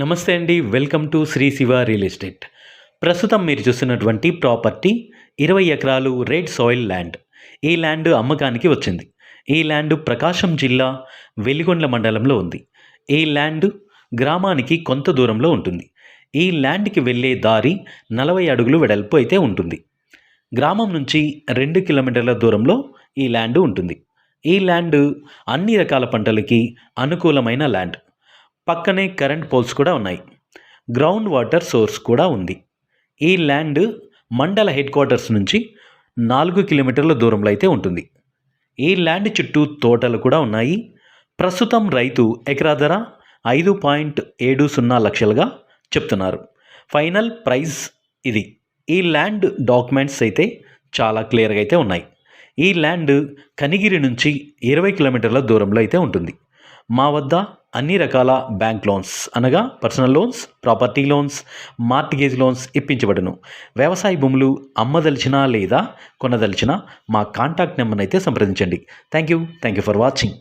నమస్తే అండి welcome to Shri Shiva real estate. ప్రస్తుతం మీరు చూస్తున్నటువంటి ప్రాపర్టీ ఇరవై ఎకరాలు రెడ్ సాయిల్ ల్యాండ్. ఈ ల్యాండ్ అమ్మకానికి వచ్చింది. ఈ ల్యాండ్ ప్రకాశం జిల్లా వెలిగొండ్ల మండలంలో ఉంది. ఈ ల్యాండ్ గ్రామానికి కొంత దూరంలో ఉంటుంది. ఈ ల్యాండ్కి వెళ్ళే దారి నలభై అడుగులు వెడల్పు అయితే ఉంటుంది. గ్రామం నుంచి రెండు కిలోమీటర్ల దూరంలో ఈ ల్యాండ్ ఉంటుంది. ఈ ల్యాండ్ అన్ని రకాల పంటలకి అనుకూలమైన ల్యాండ్. పక్కనే కరెంట్ పోల్స్ కూడా ఉన్నాయి. గ్రౌండ్ వాటర్ సోర్స్ కూడా ఉంది. ఈ ల్యాండ్ మండల హెడ్ క్వార్టర్స్ నుంచి నాలుగు కిలోమీటర్ల దూరంలో అయితే ఉంటుంది. ఈ ల్యాండ్ చుట్టూ తోటలు కూడా ఉన్నాయి. ప్రస్తుతం రైతు ఎకరా ధర ఐదు పాయింట్ ఏడు సున్నా లక్షలుగా చెప్తున్నారు. ఫైనల్ ప్రైస్ ఇది. ఈ ల్యాండ్ డాక్యుమెంట్స్ అయితే చాలా క్లియర్గా అయితే ఉన్నాయి. ఈ ల్యాండ్ కనిగిరి నుంచి ఇరవై కిలోమీటర్ల దూరంలో అయితే ఉంటుంది. మా వద్ద అన్ని రకాల బ్యాంక్ లోన్స్ అనగా personal loans property loans mortgage loans ఇప్పించబడును. వ్యవసాయ భూములు అమ్మదలిచినా లేదా కొనదలిచినా మా కాంటాక్ట్ నెంబర్ని అయితే సంప్రదించండి. Thank you. Thank you for watching.